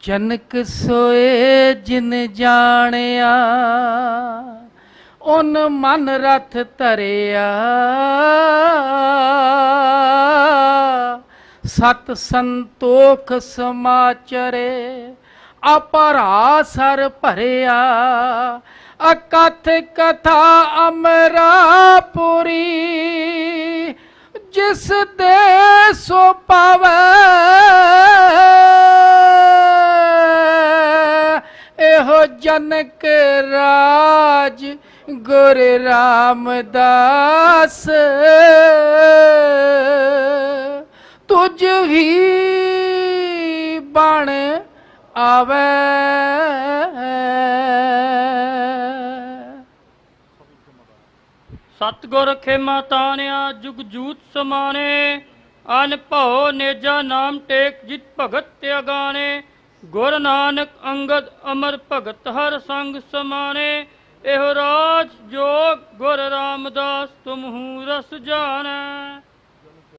ਜਨਕ ਸੋਏ ਜਿਨ ਜਾਣਿਆ, ਉਨ ਮਨ ਰਥ ਧਰਿਆ। ਸਤ ਸੰਤੋਖ ਸਮਾਚਰੇ ਅਪਰਾ ਸਰ ਭਰਿਆ। ਅਕਥ ਕਥਾ ਅਮਰਾਪੁਰੀ, ਜਿਸ ਦੇ ਸੋ ਪਾਵੈ ਇਹੋ ਜਨਕ ਰਾਜ ਗੁਰ ਰਾਮਦਾਸ। ਤੁਝ ਹੀ ਬਣ ਆਵੇ। ਸਤਗੁਰ ਖੇਮਾ ਤਾਣਿਆ, ਜੁਗ ਜੂਤ ਸਮਾਨੇ ਅਨ ਭਉ ਨੇਜਾ ਨਾਮ ਟੇਕ, ਜਿਤ ਭਗਤ ਤੇ ਅਗਾਣੇ ਗੁਰ ਨਾਨਕ ਅੰਗਦ ਅਮਰ ਭਗਤ ਹਰ ਸੰਗ ਸਮਾਣੇ, ਇਹੋ ਰਾਜ ਜੋਗ ਗੁਰ ਰਾਮਦਾਸ ਤੁਮਹੂ ਰਸ ਜਾਣੈ।